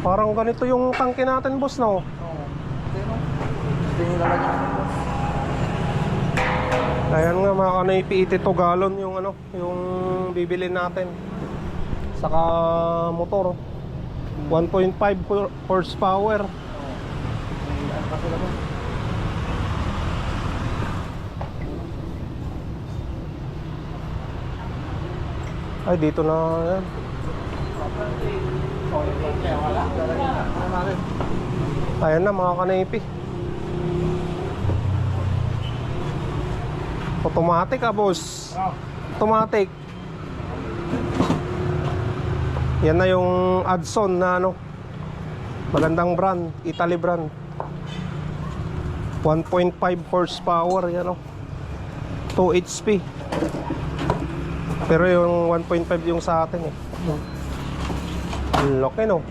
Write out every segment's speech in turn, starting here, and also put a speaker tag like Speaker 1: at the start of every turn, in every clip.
Speaker 1: Parang ganito yung tangke natin, boss, no?
Speaker 2: Oo. Ito yung lalagyan ng boss.
Speaker 1: Ayan nga, mga kanaypi, 82 gallon yung ano, yung bibili natin. Saka motor. 1.5 hor- horsepower.
Speaker 2: Oo. May ano pa sila boss.
Speaker 1: Ay, dito na yan. Ayan na, mga kanaypi. Automatic ah, boss. Automatic. Yan na yung Adson na ano. Magandang brand, Italy brand. 1.5 horsepower yan oh. 2 HP. Pero yung 1.5 yung sa atin eh. Ang laki no.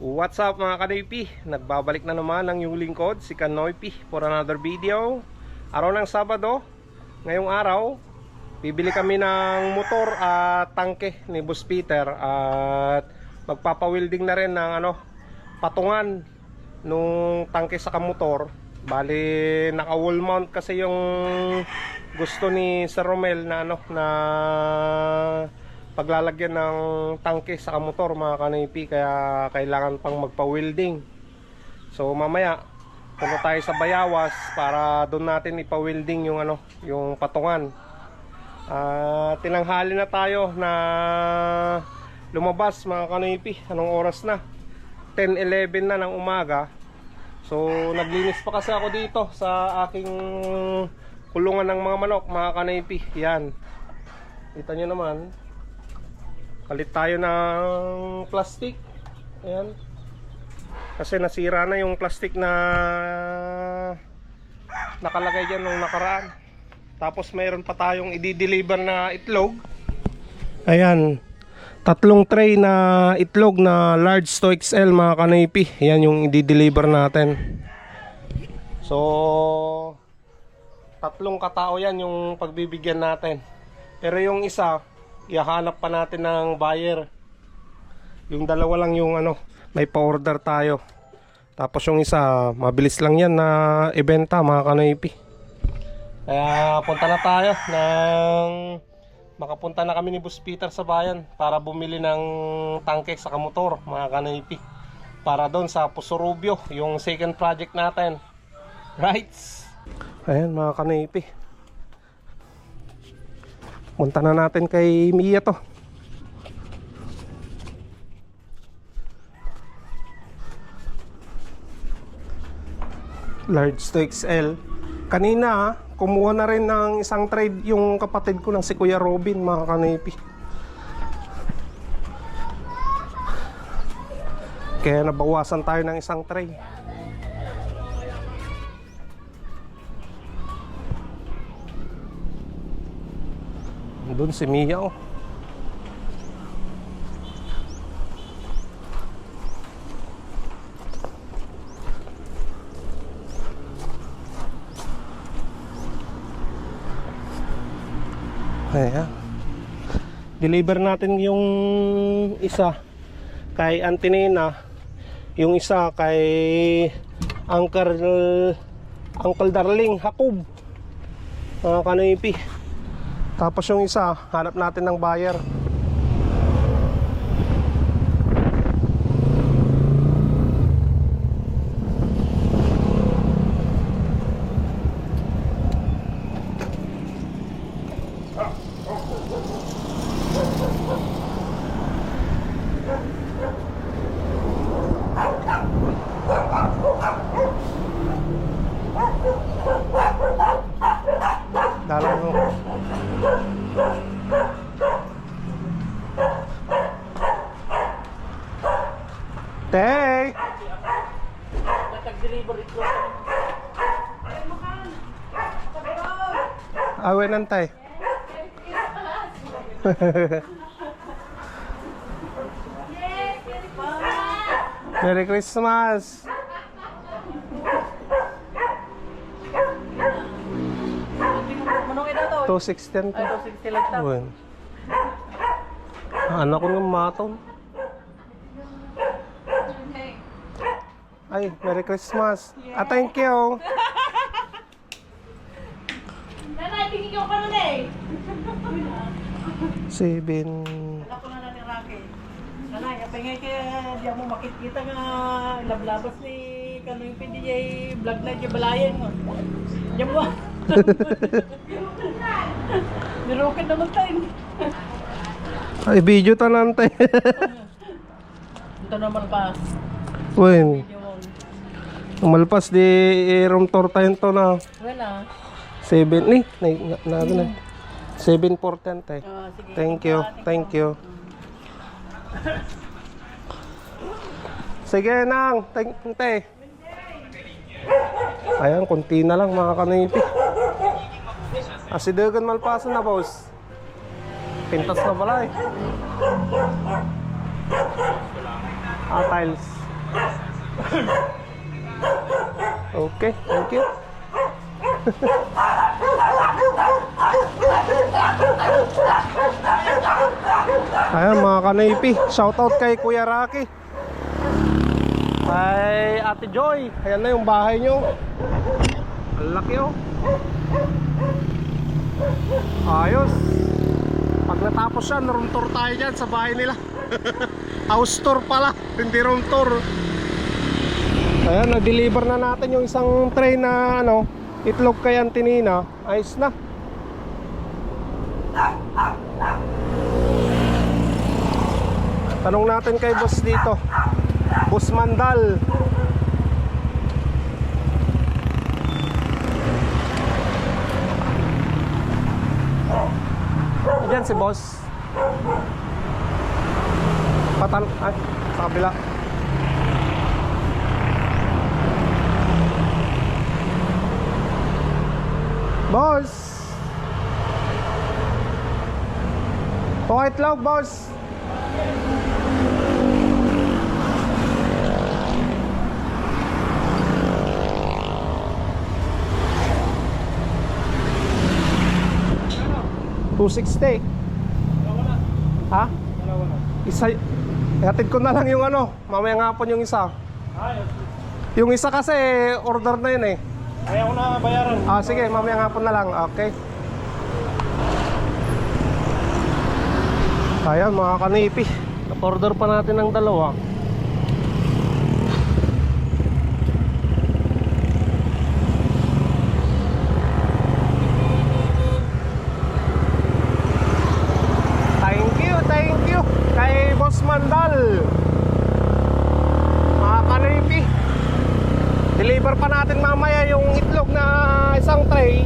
Speaker 1: What's up mga kanoypi? Nagbabalik na naman ang yung lingkod, si Kanoypi for another video Araw ng Sabado, ngayong araw Bibili kami ng motor at tangke ni Boss Peter At magpapawilding na rin ng ano, patungan nung tangke sa motor Bali, naka wall mount kasi yung gusto ni Sir Romel na ano, na paglalagyan ng tangke sa motor mga kanipi kaya kailangan pang magpa-welding. So mamaya punta tayo sa Bayawas para doon natin ipa-welding yung ano yung patungan. Ah, tinanghali na tayo na lumabas mga kanipi anong oras na 10-11 na ng umaga so naglinis pa kasi ako dito sa aking kulungan ng mga manok mga kanipi yan kita nyo naman Palit tayo ng plastic. Ayan. Kasi nasira na yung plastic na nakalagay dyan nung nakaraan. Tapos mayroon pa tayong i-deliver na itlog. Ayan. Tatlong tray na itlog na large to XL mga kanipi. Ayan yung i-deliver natin. So, tatlong katao yan yung pagbibigyan natin. Pero yung isa, ihahanap pa natin ng buyer. Yung dalawa lang yung ano, may pa-order tayo. Tapos yung isa, mabilis lang yan na ibenta mga kanoypi. Kaya punta na tayo ng makapunta na kami ni Boss Peter sa bayan para bumili ng tangke sa kamotor mga kanoypi. Para doon sa Pusurubyo, yung second project natin. Right? Ayan mga kanoypi. Punta na natin kay Mia to. Large to XL. Kanina, kumuha na rin ng isang trade yung kapatid ko ng si Kuya Robin, mga kanipi. Kaya nabawasan tayo ng isang tray. Doon si Mia oh. Ayan. Deliver natin yung isa kay Antinena, yung isa kay Uncle Uncle Darling Hakob. Mga kanipi. Tapos yung isa, hanap natin ng buyer. Ah, Awe nantay. Merry Christmas! Two sixteen to.
Speaker 3: Ay, two sixty lang ta.
Speaker 1: Uwan. Anak ko ng matong. Ay, Merry Christmas. Yeah. Ah, thank you. Seven.
Speaker 3: Wala ko na na ni Rocky. Nanay, apay nga kaya di mo makikita nga lablabas ni kanoy pindi jay vlog na jay balayan mo. Diyan mo. Nirokin naman tayo.
Speaker 1: Ay, video tanante.
Speaker 3: Ito naman pa.
Speaker 1: Uy,
Speaker 3: Yung
Speaker 1: umalpas di eh, room tour tayo to na.
Speaker 3: wala.
Speaker 1: Seven, ni, na, na, na, na, Seven for ten, te.
Speaker 3: Ah, sige.
Speaker 1: Thank you, thank you. Sige, nang. Thank you, te. Ayan, konti na lang mga kanipi. Asidagan malpasan na, boss. Pintas na pala eh. Ah, tiles. Okay, thank you. Ayan mga kanaypi, shoutout kay Kuya Rocky. Kay Ate Joy, ayan na yung bahay nyo. Ang laki oh. Ayos. Pag natapos yan, room tour tayo dyan sa bahay nila. House tour pala, hindi room tour. Ayan, na-deliver na natin yung isang tray na ano Itlog kay Antinina Ayos na Tanong natin kay boss dito. Boss Mandal. Diyan si boss. Patan ay sa kabila. Boss. Pakit lang, boss. Two sixty. Ha? Isa, ihatid ko na lang yung ano, mamaya nga po yung isa. Yung isa kasi, order na yun eh.
Speaker 2: Kaya ko na bayaran.
Speaker 1: Ah, sige, mamaya nga po na lang. Okay. Ayan, mga kanipi. Order pa natin ng dalawa. Thank you, thank you kay Boss Mandal. Mga kanipi. Deliver pa natin mamaya yung itlog na isang tray.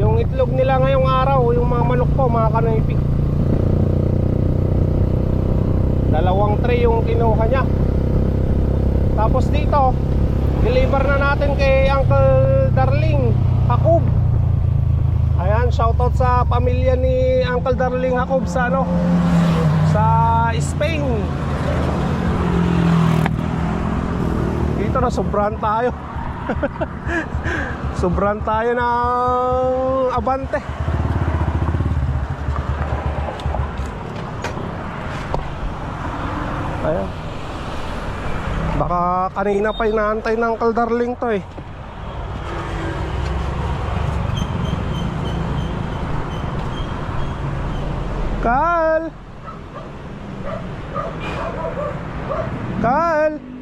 Speaker 1: Yung itlog nila ngayong araw, yung mga manok po, mga kanipi. Dalawang tray yung kinuha niya. Tapos dito, deliver na natin kay Uncle Darling Hakob. Ayan, shoutout sa pamilya ni Uncle Darling Hakob sa ano, sa Spain. Dito na sobrahan tayo. sobrahan tayo ng abante. Ayan. Baka kanina pa inaantay ng Uncle Darling to eh. Kal! Kal!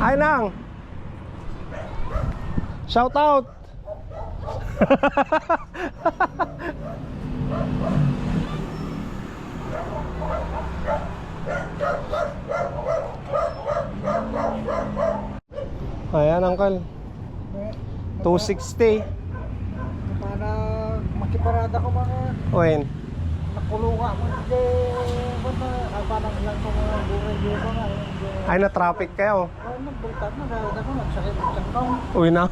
Speaker 1: Ay nang! Shout out! Ayan, Uncle. 260.
Speaker 2: Para makiparada ko mga
Speaker 1: Owen.
Speaker 2: nakulunga mo. Hindi, basta ah, parang lang ko mga buhay dito nga.
Speaker 1: Ay, na traffic kayo.
Speaker 2: Ay, nagbultat na. Dahil ako nagsakit ng tangkaw.
Speaker 1: Uwi na.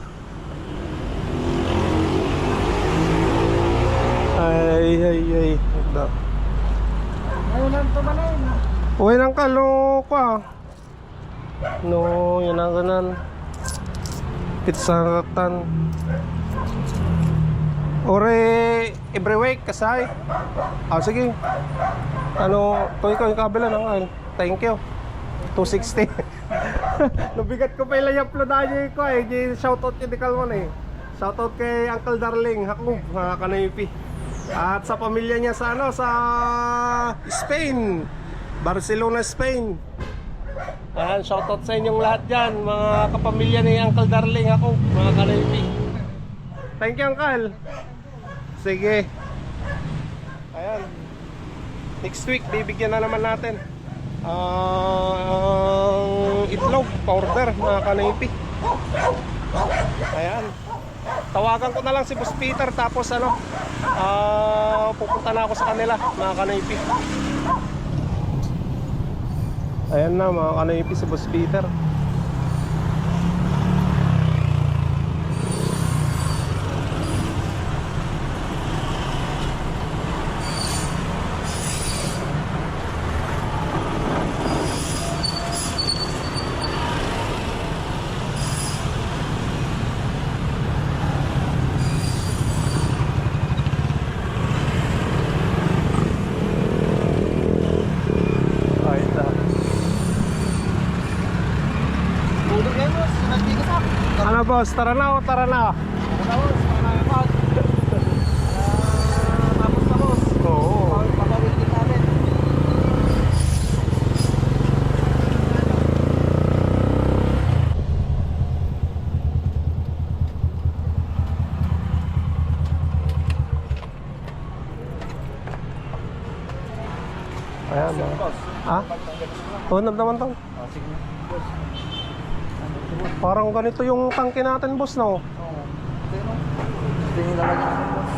Speaker 1: Ay, ay, ay. Da-
Speaker 2: Ngayon lang tumalay na.
Speaker 1: Uwi ng kaloka. No, yun ang ganan. Pitsaratan. Ore every week kasay. Ah sige. Ano, toy ko yung kabila ng oil. Thank you. 260. Nabigat ko pa yung i-upload na ko eh. Di shoutout yung di Kalman eh. Shoutout kay Uncle Darling Hakub, mga kanaypi. At sa pamilya niya sa ano, sa Spain. Barcelona, Spain. Ayan, shoutout sa inyong lahat dyan, mga kapamilya ni Uncle Darling ako, mga kanaypi. Thank you, Uncle. Sige. Ayan. Next week, bibigyan na naman natin. Ang itlog, powder, mga kanaypi. Ayan. Tawagan ko na lang si Boss Peter tapos ano, ah pupunta na ako sa kanila, mga kanaypi. Ayan na, mga kanaypi si Boss Peter. Ayun na.
Speaker 2: Tulog kayo boss, nagtigas ako.
Speaker 1: Ano boss, tara na o tara na?
Speaker 2: Mga pod. Tapos na boss.
Speaker 1: Oo.
Speaker 2: Papawin din namin.
Speaker 1: Ayan na. Ha? Tunod naman to. Parang ganito yung tangke natin boss no?
Speaker 2: Oo. Lagyan ng boss.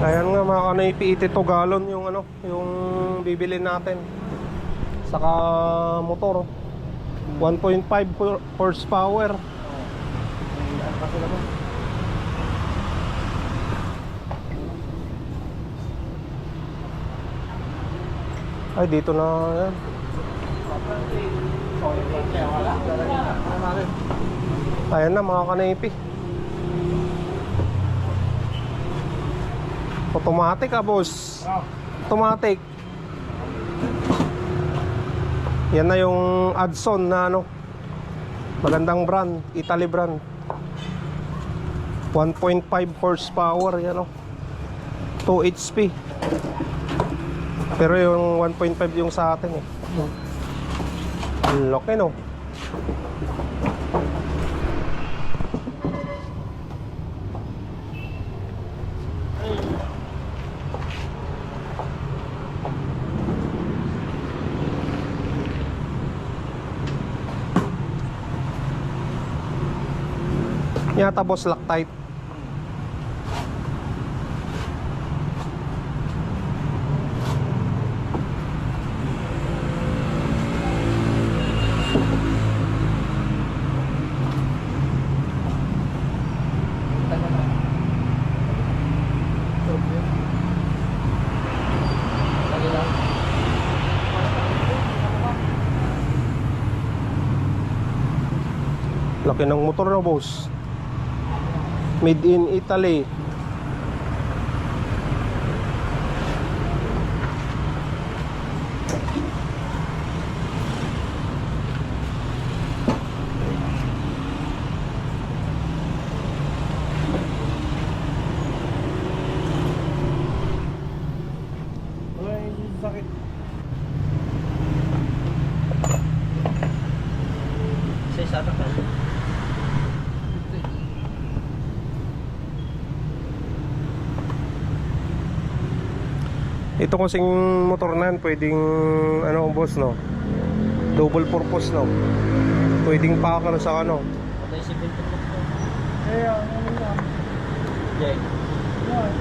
Speaker 1: Ayan nga mga kanaypi, 82 galon yung ano, yung bibili natin. Saka motor. 1.5 hor- horsepower.
Speaker 2: Ano pa sila boss?
Speaker 1: Ay dito na yan. Ayan na mga kanaypi. Automatic ah boss. Automatic. Yan na yung Adson na ano. Magandang brand, Italy brand. 1.5 horsepower yan oh. 2 HP. Pero yung 1.5 yung sa atin eh. Ang laki no. Yata boss Loctite.
Speaker 2: Tayo na. Okay. Lagi lang.
Speaker 1: Laki ng motor na boss. Made in Italy.
Speaker 2: Ay, sakit. Sa isa ka
Speaker 1: Ito kasing motor na yan, pwedeng ano boss no. Double purpose no. Pwedeng packer sa ano.
Speaker 2: Patay si ko.
Speaker 3: Eh, ano lang.
Speaker 2: Jay.
Speaker 3: Yan.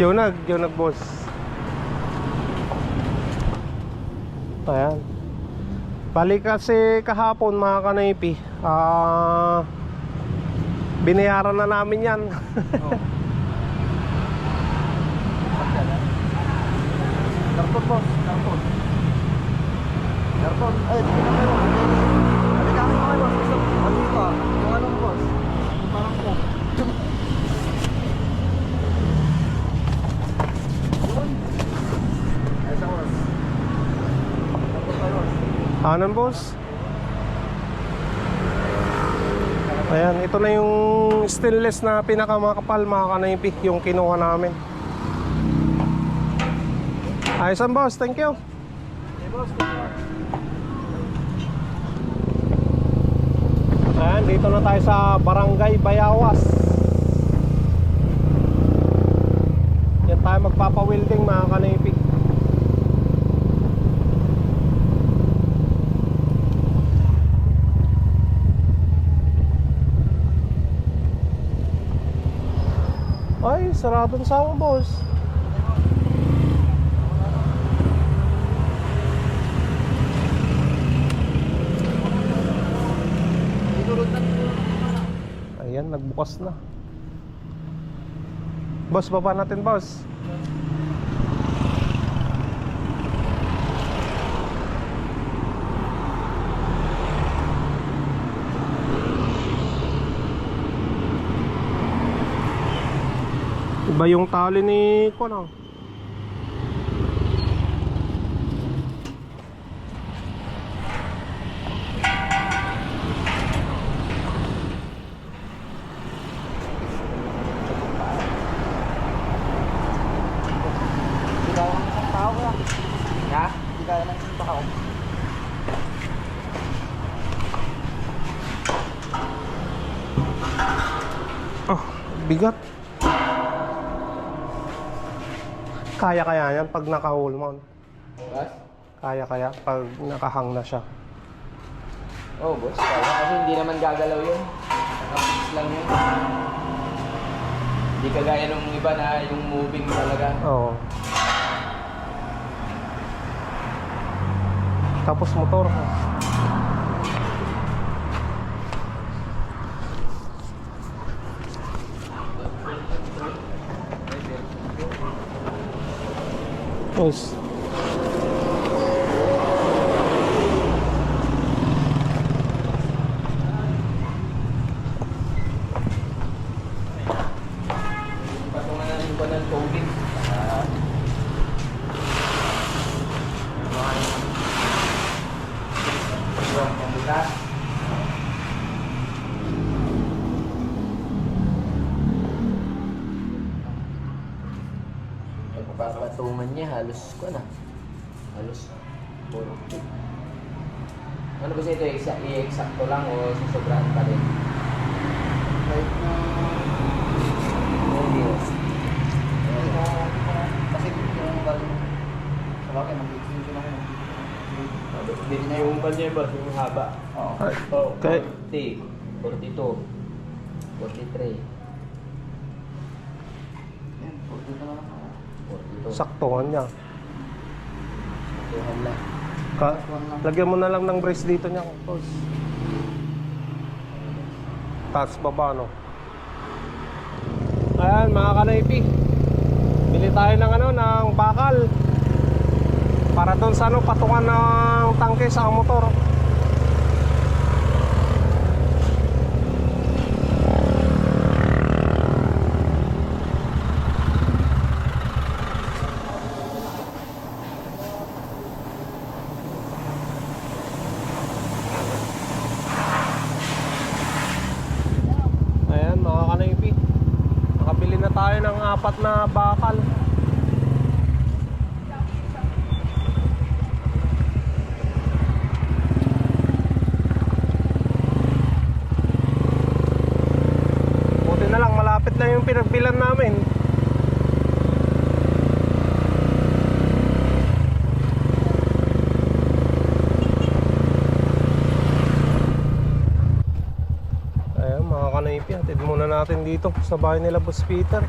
Speaker 1: Yunag, yunag boss. Ayan. Balik kasi kahapon mga kanaypi. Ah Binayaran na namin yan.
Speaker 2: oh. Karton, boss. Karton. Karton. Ay, dito na
Speaker 1: meron. Dali kami mga boss.
Speaker 2: Gusto ko. Ano ito? Ah? Kung anong boss? Parang ko.
Speaker 1: Anong boss? Ayan, ito na yung stainless na pinakamakapal mga kanaypi, yung kinuha namin. Ayos ang boss, thank you. Ayan, dito na tayo sa Barangay Bayawas. Yan tayo magpapa-welding mga kanaypi. Ay, saradong sama boss. Ayan, nagbukas na. Boss, baba natin, boss. Iba yung tali ni Kuno.
Speaker 2: Hindi kaya Kaya kaya
Speaker 1: yan pag naka-whole mount.
Speaker 4: Boss?
Speaker 1: Kaya kaya pag nakahang na siya.
Speaker 4: Oh, boss. Kaya kasi hindi naman gagalaw yun. Nakapix lang yun. Hindi kagaya nung iba na yung moving talaga.
Speaker 1: Oo. Tapos motor. Boss.
Speaker 4: Patungan na rin ko ng tubig. Ah. Yung pambukas. Pagpapatungan niya, halos ko na. Halos puro. Ano ba ito? Exact, i-exacto lang o susobrahan pa rin?
Speaker 2: Kahit na...
Speaker 4: Hindi.
Speaker 2: Kahit. Kasi yung galing... Sa bakit, mag-explain ko
Speaker 4: na yung umpal niya ba? Yung haba.
Speaker 2: Oo.
Speaker 4: Oh,
Speaker 1: Kay-
Speaker 4: 40, 42, 43,
Speaker 2: Yan, puro dito na lang ako.
Speaker 4: 42.
Speaker 1: Saktuhan niya.
Speaker 4: Tuhan lang.
Speaker 1: Ka lagyan mo na lang ng brace dito niya, boss. Taas baba, no? Ayan, mga kanaypi. Bili tayo ng ano, ng bakal. Para doon sa ano, patungan ng tangke sa motor. Ayan mga kanaypi Nakabili na tayo ng apat na bakal Buti na lang malapit na yung pinagbilan namin natin dito sa bahay nila Boss Peter.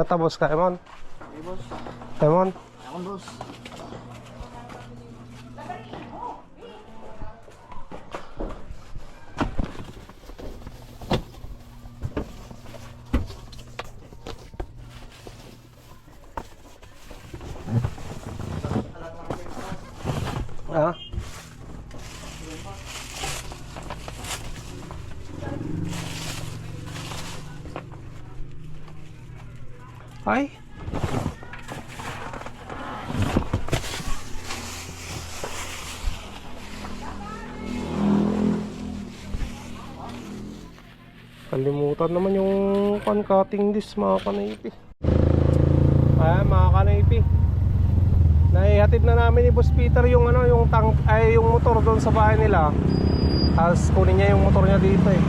Speaker 1: Natabos ka, Emon.
Speaker 2: Hey, boss.
Speaker 1: Ay. Kalimutan naman yung pan cutting disc mga kanaypi. Ayan mga kanaypi. Naihatid na namin ni Boss Peter yung ano, yung tank ay yung motor doon sa bahay nila. Tapos kunin niya yung motor niya dito eh.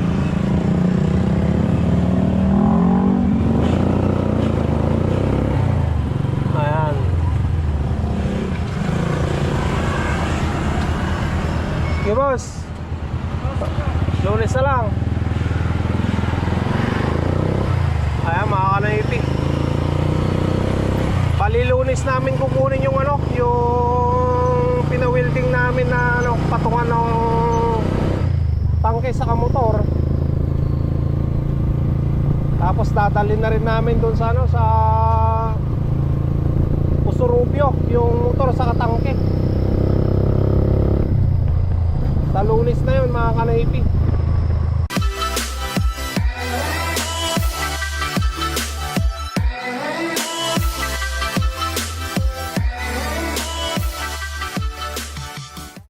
Speaker 1: Ayan. Okay, boss. Lunes na lang. Ayan, mga kanaypi. Palilunis namin kukunin yung ano, yung pinawilding namin na ano, patungan ng tangke sa motor. Tapos dadalhin na rin namin doon sa ano, sa Usurubyo, yung motor sa katangke. Sa lunis na yun mga kanaypi.